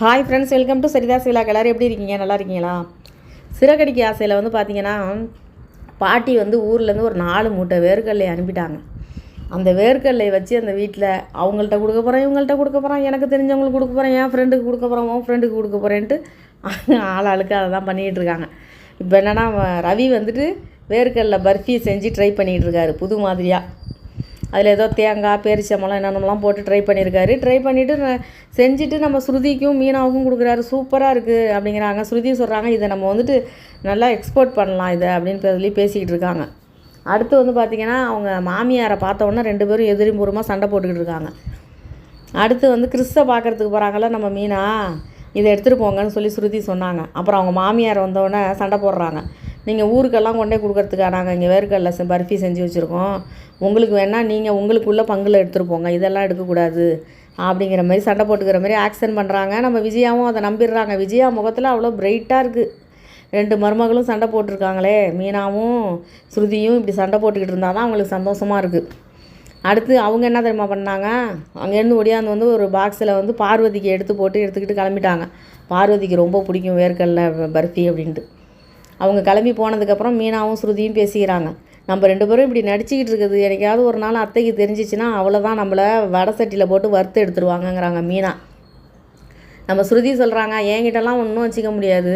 Hi friends welcome to சரிதாஸ் விழா எல்லோரும் எப்படி இருக்கீங்க? நல்லா இருக்கீங்களா? சிறகடிக்கு ஆசையில் வந்து பார்த்தீங்கன்னா பாட்டி வந்து ஊர்லேருந்து ஒரு நாலு மூட்டை வேர்க்கடலை அனுப்பிட்டாங்க. அந்த வேர்க்கடலை வச்சு அந்த வீட்டில் அவங்கள்ட்ட கொடுக்க போகிறேன் இவங்கள்ட்ட கொடுக்க போகிறேன் எனக்கு தெரிஞ்சவங்களுக்கு கொடுக்க போகிறேன் என் ஃப்ரெண்டுக்கு கொடுக்க போகிறேன் உன் ஃப்ரெண்டுக்கு கொடுக்க போகிறேன்ட்டு ஆள் ஆளுக்கு அதை தான் பண்ணிகிட்டு இருக்காங்க. இப்போ என்னென்னா ரவி வந்துட்டு வேர்க்கடலை பர்ஃபி செஞ்சு ட்ரை பண்ணிகிட்டு இருக்காரு புது மாதிரியாக அதில் ஏதோ தேங்காய் பேரிச்சம்பழம் என்னென்னலாம் போட்டு ட்ரை பண்ணியிருக்காரு ட்ரை பண்ணிவிட்டு செஞ்சுட்டு நம்ம ஸ்ருதிக்கும் மீனாவுக்கும் கொடுக்குறாரு. சூப்பராக இருக்குது அப்படிங்கிறாங்க. ஸ்ருதி சொல்கிறாங்க இதை நம்ம வந்துட்டு நல்லா எக்ஸ்போர்ட் பண்ணலாம் இதை அப்படின்னு சொல்லி பேசிக்கிட்டு இருக்காங்க. அடுத்து வந்து பார்த்திங்கன்னா அவங்க மாமியாரை பார்த்த ரெண்டு பேரும் எதிரிபூர்வமாக சண்டை போட்டுக்கிட்டு இருக்காங்க. அடுத்து வந்து கிறிஸ்தை பார்க்குறதுக்கு போகிறாங்கள நம்ம மீனா இதை எடுத்துகிட்டு போங்கன்னு சொல்லி ஸ்ருதி சொன்னாங்க. அப்புறம் அவங்க மாமியார் வந்தோடனே சண்டை போடுறாங்க. நீங்கள் ஊருக்கெல்லாம் கொண்டே கொடுக்கறதுக்கா நாங்கள் இங்கே வேர்க்கடலை செ- பர்ஃபி செஞ்சு வச்சுருக்கோம். உங்களுக்கு வேணால் நீங்கள் உங்களுக்குள்ள பங்கில் எடுத்துகிட்டு போங்க. இதெல்லாம் எடுக்கக்கூடாது. அப்படிங்கிற மாதிரி சண்டை போட்டுக்கிற மாதிரி ஆக்ஷன் பண்ணுறாங்க நம்ம விஜயாவும் அதை நம்பிடுறாங்க. விஜயா முகத்தில் அவ்வளோ பிரைட்டாக இருக்குது ரெண்டு மருமகளும் சண்டை போட்டிருக்காங்களே. மீனாவும் ஸ்ருதியும் இப்படி சண்டை போட்டுக்கிட்டு இருந்தால் தான் அவங்களுக்கு சந்தோஷமாக இருக்குது அடுத்து அவங்க என்ன தெரியுமா பண்ணாங்க? அங்கேருந்து ஒடியாந்து வந்து ஒரு பாக்ஸில் வந்து பார்வதிக்கு எடுத்து போட்டு எடுத்துக்கிட்டு கிளம்பிட்டாங்க. பார்வதிக்கு ரொம்ப பிடிக்கும் வேர்க்கடலை பர்ஃபி அப்படின்ட்டு. அவங்க கிளம்பி போனதுக்கப்புறம் மீனாவும் ஸ்ருதியும் பேசிக்கிறாங்க. நம்ம ரெண்டு பேரும் இப்படி நடிச்சுக்கிட்டு இருக்குது. எனக்காவது ஒரு நாள் அத்தைக்கு தெரிஞ்சிச்சுன்னா அவ்வளோதான் நம்மளை வடை சட்டியில் போட்டு வறுத்து எடுத்துருவாங்கங்கிறாங்க மீனா. நம்ம ஸ்ருதி சொல்கிறாங்க என்கிட்டலாம் ஒன்றும் வச்சுக்க முடியாது.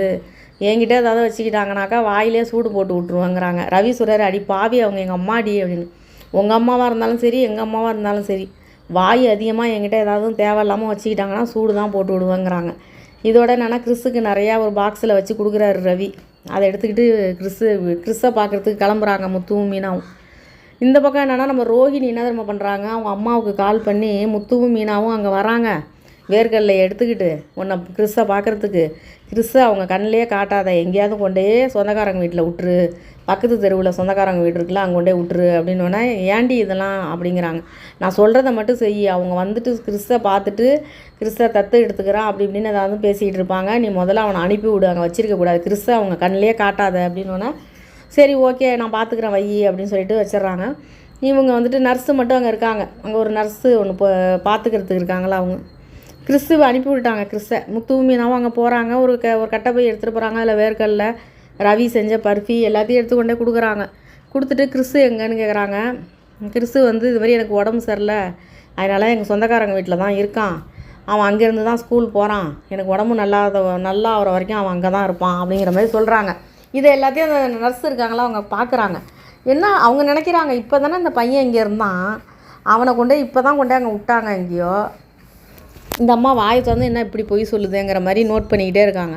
என்கிட்ட ஏதாவது வச்சுக்கிட்டாங்கனாக்கா வாயிலே சூடு போட்டு விட்ருவாங்கிறாங்க ரவி சொல்கிறார் அடி பாவி அவங்க எங்கள் அம்மாடி அப்படின்னு. உங்கள் அம்மாவாக இருந்தாலும் சரி எங்கள் அம்மாவாக இருந்தாலும் சரி. வாய் அதிகமாக என்கிட்ட ஏதாவது தேவையில்லாமல் வச்சுக்கிட்டாங்கன்னா சூடு தான் போட்டு விடுவேங்கிறாங்க. இதோட என்னென்னா கிறிஸுக்கு நிறையா ஒரு பாக்ஸில் வச்சு கொடுக்குறாரு ரவி. அதை எடுத்துக்கிட்டு கிறிஸ்து கிறிஸ்தை பார்க்குறதுக்கு கிளம்புறாங்க முத்துவும் மீனாவும். இந்த பக்கம் என்னென்னா நம்ம ரோஹிணி என்ன தெரியுமா பண்ணுறாங்க அவங்க அம்மாவுக்கு கால் பண்ணி முத்துவும் மீனாவும் அங்கே வராங்க. வேர்க்கடலை எடுத்துக்கிட்டு உன்னை கிறிஸ்தை பார்க்குறதுக்கு கிறிஸை அவங்க கண்ணிலே காட்டாத எங்கேயாவது கொண்டே சொந்தக்காரங்க வீட்டில் விட்டுரு பக்கத்து தெருவில் சொந்தக்காரங்க வீடு இருக்குல்ல அங்கே கொண்டே விட்டுரு அப்படின்னோடனே ஏண்டி இதெல்லாம்? அப்படிங்கிறாங்க. நான் சொல்கிறத மட்டும் செய் அவங்க வந்துட்டு கிறிஸ்தை பார்த்துட்டு கிறிஸ்தை தத்து எடுத்துக்கிறான் அப்படி இப்படின்னு ஏதாவது பேசிக்கிட்டு இருப்பாங்க. நீ முதல்ல அவனை அனுப்பி விடு அங்கே வச்சிருக்கக்கூடாது கிறிஸை அவங்க கண்ணிலே காட்டாத அப்படின்னோடனே சரி ஓகே நான் பார்த்துக்குறேன் வை அப்படின்னு சொல்லிட்டு வச்சிடுறாங்க இவங்க வந்துட்டு நர்ஸு மட்டும் அங்கே இருக்காங்க. அங்கே ஒரு நர்ஸு ஒன்று பார்த்துக்கிறதுக்கு இருக்காங்களா அவங்க. கிறிஸ்துவை அனுப்பி விட்டாங்க கிறிஸ்த. முத்து மீனாவும் அங்கே போகிறாங்க ஒரு க ஒரு கட்டை போய் எடுத்துகிட்டு போகிறாங்க அதில் வேர்க்கல்ல ரவி செஞ்ச பர்ஃபி எல்லாத்தையும் எடுத்து கொண்டே கொடுக்குறாங்க. கொடுத்துட்டு கிறிஸ்து எங்கன்னு கேட்குறாங்க கிறிஸ்து வந்து இது மாதிரி எனக்கு உடம்பு சரியில்லை. அதனால் எங்கள் சொந்தக்காரங்க வீட்டில் தான் இருக்கான். அவன் அங்கேருந்து தான் ஸ்கூல் போகிறான் எனக்கு உடம்பு நல்லா நல்லா ஆகிற வரைக்கும் அவன் அங்கே தான் இருப்பான் அப்படிங்கிற மாதிரி சொல்கிறாங்க இதை எல்லாத்தையும் அந்த நர்ஸ் இருக்காங்களா அவங்க பார்க்குறாங்க என்ன அவங்க நினைக்கிறாங்க இப்போ தானே இந்த பையன் இங்கே இருந்தான். அவனை கொண்டே இப்போ தான் கொண்டே அங்கே விட்டாங்க எங்கேயோ. இந்த அம்மா வாயை திறந்து என்ன இப்படி பொய் சொல்லுதுங்கிற மாதிரி நோட் பண்ணிக்கிட்டே இருக்காங்க.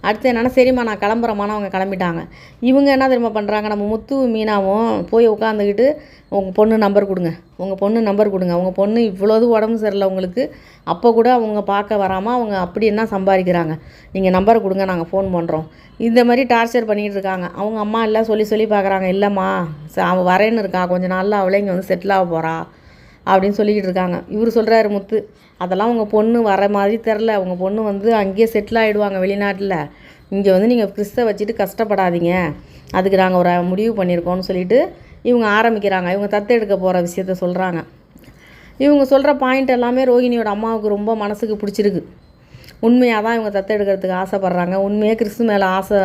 அடுத்து என்னென்னா சரிம்மா நான் கிளம்புறமான அவங்க கிளம்பிட்டாங்க. இவங்க என்ன தெரியுமா பண்ணுறாங்க நம்ம முத்து மீனாவும் போய் உட்காந்துக்கிட்டு உங்கள் பொண்ணு நம்பர் கொடுங்க. உங்கள் பொண்ணு நம்பர் கொடுங்க. உங்கள் பொண்ணு இவ்வளோது உடம்பு சரியில்லை உங்களுக்கு. அப்போ கூட அவங்க பார்க்க வராமல் அவங்க அப்படி என்ன சம்பாதிக்கிறாங்க? நீங்கள் நம்பரை கொடுங்க நாங்கள் ஃபோன் பண்ணுறோம் இந்த மாதிரி டார்ச்சர் பண்ணிகிட்டு இருக்காங்க. அவங்க அம்மா எல்லாம் சொல்லி சொல்லி பார்க்குறாங்க இல்லைம்மா ச- அவள் வரேன்னு இருக்கான் கொஞ்ச நாளில் அவளே இங்கே வந்து செட்டில் ஆக போகிறா அப்படின்னு சொல்லிக்கிட்டு இருக்காங்க. இவர் சொல்கிறாரு முத்து அதெல்லாம் உங்கள் பொண்ணு வர மாதிரி தெரில உங்கள் பொண்ணு வந்து அங்கேயே செட்டில் ஆகிடுவாங்க வெளிநாட்டில். இங்கே வந்து நீங்கள் கிறிஸ்தை வச்சுட்டு கஷ்டப்படாதீங்க. அதுக்கு நாங்கள் ஒரு முடிவு பண்ணியிருக்கோம்னு சொல்லிட்டு இவங்க ஆரம்பிக்கிறாங்க. இவங்க தத்து எடுக்க போகிற விஷயத்த சொல்கிறாங்க இவங்க சொல்கிற பாயிண்ட் எல்லாமே ரோகிணியோட அம்மாவுக்கு ரொம்ப மனசுக்கு பிடிச்சிருக்கு. உண்மையாக தான் இவங்க தத்தெடுக்கிறதுக்கு ஆசைப்பட்றாங்க. உண்மையாக கிறிஸ்து மேலே ஆசை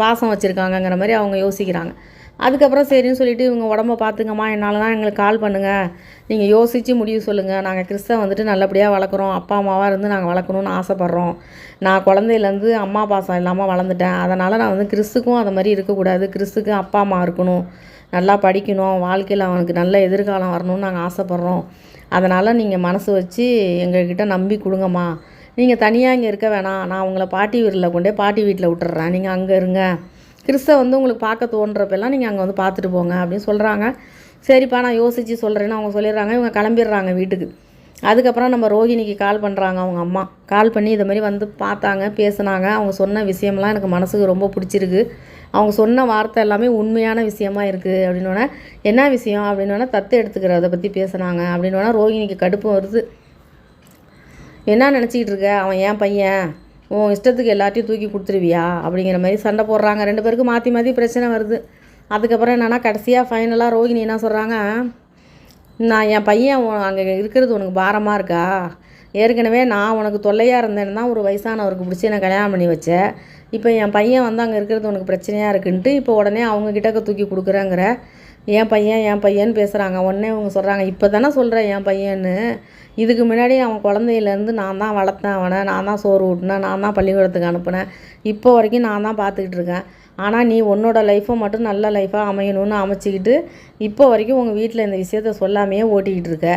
பாசம் வச்சுருக்காங்கங்கிற மாதிரி அவங்க யோசிக்கிறாங்க. அதுக்கப்புறம் சரின்னு சொல்லிட்டு இவங்க உடம்ப பார்த்துங்கம்மா என்னால் தான் எங்களுக்கு கால் பண்ணுங்கள் நீங்கள் யோசித்து முடிவு சொல்லுங்கள் நாங்கள் கிறிஸ்தவ வந்துட்டு நல்லபடியாக வளர்க்குறோம். அப்பா அம்மாவாக இருந்து நாங்கள் வளர்க்கணும்னு ஆசைப்பட்றோம். நான் குழந்தையிலேருந்து அம்மா பாசம் இல்லாமல் வளர்ந்துட்டேன். அதனால் நான் வந்து கிறிஸ்துக்கும் அது மாதிரி இருக்கக்கூடாது. கிறிஸ்துக்கு அப்பா அம்மா இருக்கணும். நல்லா படிக்கணும். வாழ்க்கையில் அவனுக்கு நல்ல எதிர்காலம் வரணும்னு நாங்கள் ஆசைப்பட்றோம். அதனால் நீங்கள் மனசு வச்சு எங்கள்கிட்ட நம்பி கொடுங்கம்மா. நீங்கள் தனியாக இங்கே இருக்க வேணாம். நான் உங்களை பாட்டி வீட்டில் கொண்டே பாட்டி வீட்டில் விட்டுறேன். நீங்கள் அங்கே இருங்க. கிறிஸ்தவ வந்து உங்களுக்கு பார்க்க தோன்றப்பெல்லாம் நீங்கள் அங்கே வந்து பார்த்துட்டு போங்க அப்படின்னு சொல்கிறாங்க சரிப்பா நான் யோசித்து சொல்கிறேன்னு அவங்க சொல்லிடுறாங்க. இவங்க கிளம்பிடுறாங்க வீட்டுக்கு. அதுக்கப்புறம் நம்ம ரோஹிணிக்கு கால் பண்ணுறாங்க அவங்க அம்மா. கால் பண்ணி இதை மாதிரி வந்து பார்த்தாங்க பேசுனாங்க. அவங்க சொன்ன விஷயம்லாம் எனக்கு மனசுக்கு ரொம்ப பிடிச்சிருக்கு. அவங்க சொன்ன வார்த்தை எல்லாமே உண்மையான விஷயமா இருக்குது அப்படின்னோடனே என்ன விஷயம்? அப்படின்னோடனே தத்து எடுத்துக்கிறத பற்றி பேசுனாங்க. அப்படின்னோடனே ரோஹிணிக்கு கடுப்பு வருது. என்ன நினச்சிக்கிட்டு இருக்க? அவன் ஏன் பையன்? உன் இஷ்டத்துக்கு எல்லாத்தையும் தூக்கி கொடுத்துருவியா? அப்படிங்கிற மாதிரி சண்டை போடுறாங்க. ரெண்டு பேருக்கும் மாற்றி மாற்றி பிரச்சனை வருது. அதுக்கப்புறம் என்னென்னா கடைசியாக ஃபைனலாக ரோகிணி என்ன சொல்கிறாங்க நான் என் பையன் அங்கே இருக்கிறது உனக்கு பாரமாக இருக்கா? ஏற்கனவே நான் உனக்கு தொல்லையாக இருந்தேன்னு தான் ஒரு வயசானவருக்கு பிடிச்சி என்னை கல்யாணம் பண்ணி வச்சேன். இப்போ என் பையன் வந்து அங்கே இருக்கிறது உனக்கு பிரச்சனையாக இருக்குன்ட்டு இப்போ உடனே அவங்க கிட்டக்க தூக்கி கொடுக்குறேங்கிற என் பையன் என் பையன்னு பேசுகிறாங்க உடனே அவங்க சொல்கிறாங்க இப்போ தானே சொல்கிறேன் என் பையன்னு. இதுக்கு முன்னாடி அவன் குழந்தையிலேருந்து நான் தான் வளர்த்தேன் அவனை. நான் தான் சோறு ஊட்டினேன். நான் தான் பள்ளிக்கூடத்துக்கு அனுப்புனேன். இப்போ வரைக்கும் நான் தான் பார்த்துக்கிட்டு இருக்கேன். ஆனால் நீ உன்னோட லைஃப்பை மட்டும் நல்ல லைஃபாக அமையணும்னு அமைச்சிக்கிட்டு இப்போ வரைக்கும் உங்கள் வீட்டில் இந்த விஷயத்த சொல்லாமையே ஓட்டிக்கிட்டு இருக்க.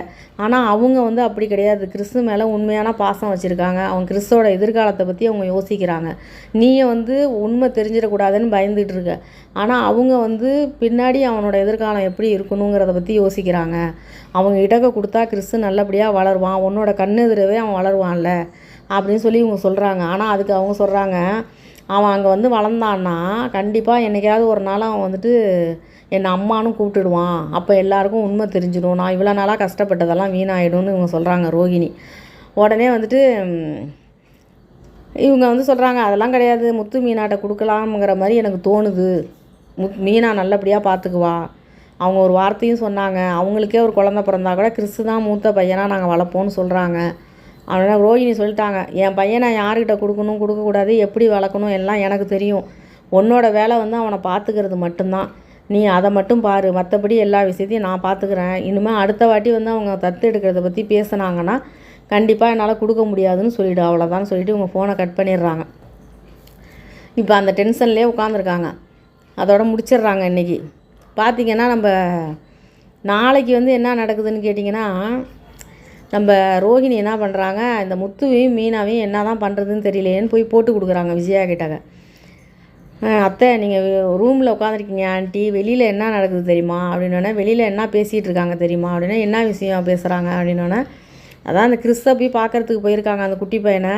ஆனால் அவங்க வந்து அப்படி கிடையாது. கிறிஸ்து மேலே உண்மையான பாசம் வச்சுருக்காங்க. அவங்க கிறிஸ்தோட எதிர்காலத்தை பற்றி அவங்க யோசிக்கிறாங்க. நீயே வந்து உண்மை தெரிஞ்சிடக்கூடாதுன்னு பயந்துட்டு இருக்க. ஆனால் அவங்க வந்து பின்னாடி அவனோட எதிர்காலம் எப்படி இருக்கணுங்கிறத பற்றி யோசிக்கிறாங்க. அவங்க இடக்க கொடுத்தா கிறிஸ்து நல்லபடியாக வளருவான். உன்னோட கண்ணெதிரவே அவன் வளருவான்ல அப்படின்னு சொல்லி இவங்க சொல்கிறாங்க ஆனால் அதுக்கு அவங்க சொல்கிறாங்க அவன் அங்கே வந்து வளர்ந்தான்னா கண்டிப்பாக என்றைக்காவது ஒரு நாள் அவன் வந்துட்டு என்னை அம்மானும் கூப்பிட்டுடுவான். அப்போ எல்லாருக்கும் உண்மை தெரிஞ்சிடும். நான் இவ்வளோ நாளாக கஷ்டப்பட்டதெல்லாம் வீணாயிடும்னு இவங்க சொல்கிறாங்க ரோகிணி. உடனே வந்துட்டு இவங்க வந்து சொல்கிறாங்க அதெல்லாம் கிடையாது. முத்து மீனாட்ட கொடுக்கலாம்ங்கிற மாதிரி எனக்கு தோணுது. முத் மீனா நல்லபடியாக பார்த்துக்குவா அவங்க ஒரு வார்த்தையும் சொன்னாங்க. அவங்களுக்கே ஒரு குழந்த பிறந்தா கூட கிறிஸ்து தான் மூத்த பையனாக நாங்கள் வளர்ப்போம்னு சொல்கிறாங்க அதனால் ரோஹிணி சொல்லிட்டாங்க என் பையனை யார்கிட்ட கொடுக்கணும் கொடுக்கக்கூடாது எப்படி வளர்க்கணும் எல்லாம் எனக்கு தெரியும். உன்னோட வேலை வந்து அவனை பார்த்துக்கிறது மட்டும்தான். நீ அதை மட்டும் பாரு. மற்றபடி எல்லா விஷயத்தையும் நான் பார்த்துக்கிறேன். இனிமேல் அடுத்த வாட்டி வந்து அவங்க தத்து எடுக்கிறத பற்றி பேசுனாங்கன்னா கண்டிப்பாக என்னால் கொடுக்க முடியாதுன்னு சொல்லிவிடு அவ்வளோதான் சொல்லிட்டு இவங்க ஃபோனை கட் பண்ணிடுறாங்க. இப்போ அந்த டென்ஷன்லேயே உட்காந்துருக்காங்க அதோட முடிச்சிடுறாங்க இன்றைக்கி பார்த்தீங்கன்னா நம்ம நாளைக்கு வந்து என்ன நடக்குதுன்னு கேட்டிங்கன்னா நம்ம ரோகிணி என்ன பண்ணுறாங்க இந்த முத்துவையும் மீனாவையும் என்ன தான் பண்ணுறதுன்னு தெரியலையேன்னு போய் போட்டு கொடுக்குறாங்க விஜயா கிட்டக்க. அத்தை நீங்கள் ரூமில் உட்காந்துருக்கீங்க ஆண்டி. வெளியில் என்ன நடக்குது தெரியுமா? அப்படின்னோடனே வெளியில் என்ன பேசிகிட்டு இருக்காங்க தெரியுமா? அப்படின்னா என்ன விஷயம் பேசுகிறாங்க அப்படின்னோடனே அதான் அந்த கிறிஸ்தை போய் பார்க்கறதுக்கு போயிருக்காங்க அந்த குட்டி பையனை.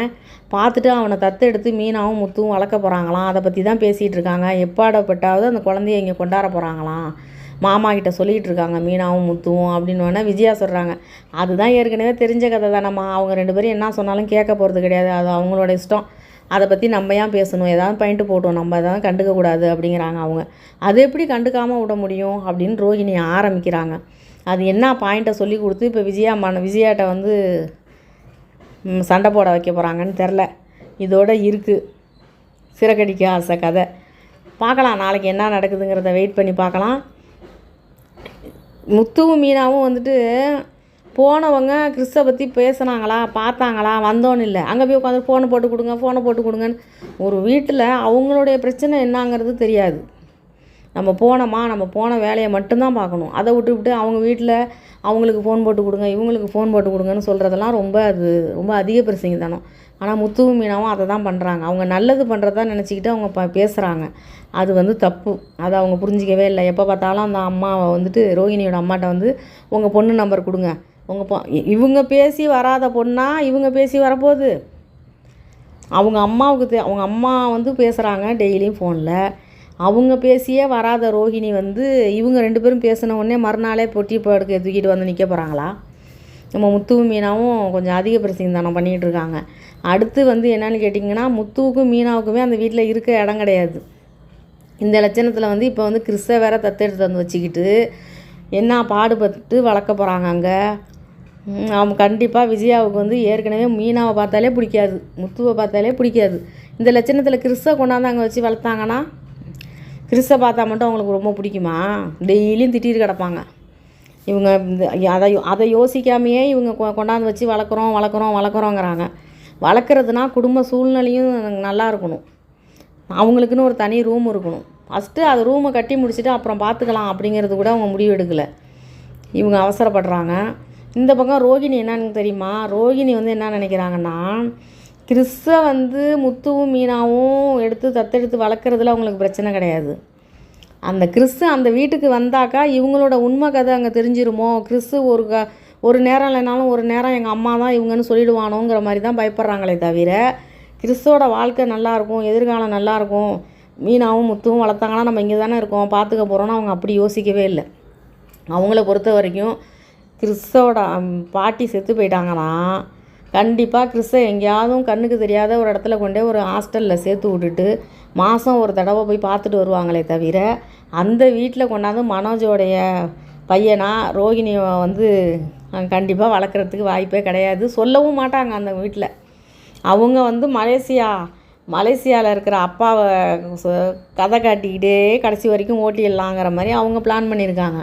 பார்த்துட்டு அவனை தத்தெடுத்து மீனாவும் முத்துவும் வளர்க்க போகிறாங்களாம் அதை பற்றி தான் பேசிகிட்டு இருக்காங்க. எப்பாடப்பட்டாவது அந்த குழந்தைய இங்கே கொண்டாட போகிறாங்களாம் மாமா கிட்ட சொல்லிகிட்டு இருக்காங்க மீனாவும் முத்துவும் அப்படின்னு வேணால் விஜயா சொல்கிறாங்க அதுதான் ஏற்கனவே தெரிஞ்ச கதை தானம்மா அவங்க ரெண்டு பேரும் என்ன சொன்னாலும் கேட்க போகிறது கிடையாது. அது அவங்களோட இஷ்டம். அதை பற்றி நம்ம ஏன் பேசணும்? ஏதாவது பாயிண்ட்டு போட்டோம். நம்ம எதாவது கண்டுக்கக்கூடாது அப்படிங்கிறாங்க அவங்க. அது எப்படி கண்டுக்காமல் விட முடியும் அப்படின்னு ரோஹிணி ஆரம்பிக்கிறாங்க. அது என்ன பாயிண்ட்டை சொல்லி கொடுத்து இப்போ விஜயா மன விஜயாட்ட வந்து சண்டை போட வைக்க போகிறாங்கன்னு தெரில இதோட இருக்குது சிறகடிக்க ஆசை கதை. பார்க்கலாம். நாளைக்கு என்ன நடக்குதுங்கிறத வெயிட் பண்ணி பார்க்கலாம். முத்துவும் மீனாவும் வந்துட்டு போனவங்க கிறிஸ்தை பற்றி பேசுனாங்களா பார்த்தாங்களா? வந்தோன்னு இல்லை. அங்கே போய் உட்காந்து ஃபோனை போட்டு கொடுங்க ஃபோனை போட்டு கொடுங்கன்னு. ஒரு வீட்டில் அவங்களுடைய பிரச்சனை என்னங்கிறது தெரியாது. நம்ம போனோமா நம்ம போன வேலையை மட்டும்தான் பார்க்கணும். அதை விட்டு விட்டு அவங்க வீட்டில் அவங்களுக்கு ஃபோன் போட்டு கொடுங்க இவங்களுக்கு ஃபோன் போட்டு கொடுங்கன்னு சொல்கிறதெல்லாம் ரொம்ப அது ரொம்ப அதிக பிரசங்கிதானம் ஆனால் முத்துவும் மீனாவும் அதை தான் பண்ணுறாங்க அவங்க நல்லது பண்ணுறதா நினச்சிக்கிட்டு அவங்க ப பேசுகிறாங்க அது வந்து தப்பு. அதை அவங்க புரிஞ்சிக்கவே இல்லை. எப்போ பார்த்தாலும் அந்த அம்மாவை வந்துட்டு ரோஹிணியோட அம்மாட்ட வந்து உங்கள் பொண்ணு நம்பர் கொடுங்க. உங்கள் பொ இவங்க பேசி வராத பொண்ணா இவங்க பேசி வரப்போகுது? அவங்க அம்மாவுக்கு தே அவங்க அம்மா வந்து பேசுகிறாங்க டெய்லியும் ஃபோனில் அவங்க பேசியே வராத ரோஹிணி வந்து இவங்க ரெண்டு பேரும் பேசின உடனே மறுநாளே பொட்டி படுக்க தூக்கிட்டு வந்து நிற்க போகிறாங்களா நம்ம முத்துவும் மீனாவும் கொஞ்சம் அதிக பிரசிந்தானம் பண்ணிகிட்டு இருக்காங்க. அடுத்து வந்து என்னென்னு கேட்டிங்கன்னா முத்துவுக்கும் மீனாவுக்குமே அந்த வீட்டில் இருக்க இடம் கிடையாது. இந்த லட்சணத்தில் வந்து இப்போ வந்து கிறிஸ்த வேற தத்தெடுத்து வந்து வச்சுக்கிட்டு என்ன பாடுபட்டு வளர்க்க போகிறாங்க அங்கே? அவங்க கண்டிப்பாக விஜயாவுக்கு வந்து ஏற்கனவே மீனாவை பார்த்தாலே பிடிக்காது முத்துவை பார்த்தாலே பிடிக்காது. இந்த லட்சணத்தில் கிறிஸ்த கொண்டாந்து அங்கே வச்சு வளர்த்தாங்கன்னா கிறிஸ்த பார்த்தா மட்டும் அவங்களுக்கு ரொம்ப பிடிக்குமா? டெய்லியும் திட்டிட்டு கிடப்பாங்க. இவங்க இந்த அதை அதை யோசிக்காமையே இவங்க கொண்டாந்து வச்சு வளர்க்குறோம் வளர்க்குறோம் வளர்க்குறோங்கிறாங்க. வளர்க்குறதுனா குடும்ப சூழ்நிலையும் நல்லா இருக்கணும். அவங்களுக்குன்னு ஒரு தனி ரூம் இருக்கணும். ஃபஸ்ட்டு அது ரூமை கட்டி முடிச்சுட்டு அப்புறம் பார்த்துக்கலாம் அப்படிங்கிறது கூட அவங்க முடிவு எடுக்கலை. இவங்க அவசரப்படுறாங்க. இந்த பக்கம் ரோகிணி என்னன்னு தெரியுமா? ரோகிணி வந்து என்ன நினைக்கிறாங்கன்னா கிறிஸ்த வந்து முத்துவும் மீனாவும் எடுத்து தத்தெடுத்து வளர்க்குறதுல அவங்களுக்கு பிரச்சனை கிடையாது. அந்த கிறிஸ்து அந்த வீட்டுக்கு வந்தாக்கா இவங்களோட உண்மை கதை அங்கே தெரிஞ்சிருமோ? கிறிஸ்து ஒரு க ஒரு நேரம் இல்லைனாலும் ஒரு நேரம் எங்கள் அம்மா தான் இவங்கன்னு சொல்லிடுவானோங்கிற மாதிரி தான் பயப்படுறாங்களே தவிர கிறிஸ்தோட வாழ்க்கை நல்லாயிருக்கும் எதிர்காலம் நல்லாயிருக்கும் மீனாவும் முத்துவும் வளர்த்தாங்கன்னா நம்ம இங்கே தானே இருக்கோம் பார்த்துக்க போகிறோம்னு அவங்க அப்படி யோசிக்கவே இல்லை. அவங்கள பொறுத்த வரைக்கும் கிறிஸ்தோட பாட்டி செத்து போயிட்டாங்கன்னா கண்டிப்பாக கிறிஸ்த எங்கேயாவதும் கண்ணுக்கு தெரியாத ஒரு இடத்துல கொண்டே ஒரு ஹாஸ்டலில் சேர்த்து விட்டுட்டு மாதம் ஒரு தடவை போய் பார்த்துட்டு வருவாங்களே தவிர அந்த வீட்டில் கொண்டாந்து மனோஜோடைய பையனா ரோகிணியை வந்து கண்டிப்பாக வளர்க்குறதுக்கு வாய்ப்பே கிடையாது. சொல்லவும் மாட்டாங்க அந்த வீட்டில் அவங்க வந்து மலேசியா மலேசியாவில் இருக்கிற அப்பாவை கதை காட்டிக்கிட்டே கடைசி வரைக்கும் ஓட்டிடலாங்கிற மாதிரி அவங்க பிளான் பண்ணியிருக்காங்க.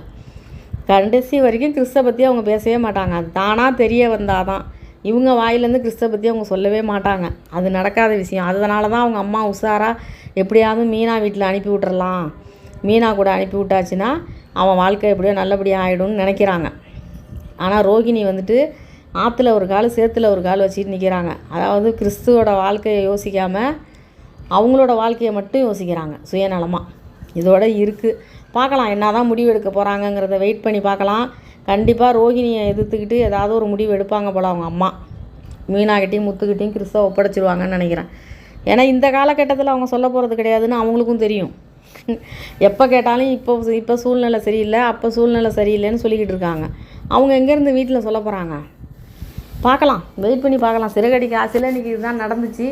கடைசி வரைக்கும் கிறிஸ்த பற்றி அவங்க பேசவே மாட்டாங்க. அது தானாக தெரிய வந்தால் தான் இவங்க வாயிலேருந்து கிறிஸ்தவ பற்றி அவங்க சொல்லவே மாட்டாங்க. அது நடக்காத விஷயம். அதனால தான் அவங்க அம்மா உஷாராக எப்படியாவது மீனா வீட்டில் அனுப்பி விட்டுறலாம். மீனா கூட அனுப்பி விட்டாச்சுன்னா அவன் வாழ்க்கை எப்படியோ நல்லபடியாக ஆகிடும்னு நினைக்கிறாங்க. ஆனால் ரோகிணி வந்துட்டு ஆற்றுல ஒரு கால் சேத்துல ஒரு கால் வச்சுட்டு நிற்கிறாங்க அதாவது கிறிஸ்துவோட வாழ்க்கையை யோசிக்காமல் அவங்களோட வாழ்க்கையை மட்டும் யோசிக்கிறாங்க சுயநலமாக இதோட இருக்குது பார்க்கலாம் என்ன தான் முடிவு எடுக்க போகிறாங்கங்கிறத வெயிட் பண்ணி பார்க்கலாம். கண்டிப்பாக ரோகிணியை எதிர்த்துக்கிட்டு ஏதாவது ஒரு முடிவு எடுப்பாங்க போல் அவங்க அம்மா. மீனாகிட்டையும் முத்துக்கிட்டையும் கிறிஸ்தவ ஒப்படைச்சிருவாங்கன்னு நினைக்கிறேன். ஏன்னா இந்த காலகட்டத்தில் அவங்க சொல்ல போகிறது கிடையாதுன்னு அவங்களுக்கும் தெரியும். எப்போ கேட்டாலும் இப்போ இப்போ சூழ்நிலை சரியில்லை அப்போ சூழ்நிலை சரியில்லைன்னு சொல்லிக்கிட்டு இருக்காங்க. அவங்க எங்கேருந்து வீட்டில் சொல்ல போகிறாங்க பார்க்கலாம். வெயிட் பண்ணி பார்க்கலாம். சிறகடிக்கு ஆசையில் இன்றைக்கி இதுதான் நடந்துச்சு.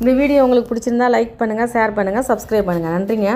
இந்த வீடியோ உங்களுக்கு பிடிச்சிருந்தா லைக் பண்ணுங்கள் ஷேர் பண்ணுங்கள் சப்ஸ்கிரைப் பண்ணுங்கள் நன்றிங்க.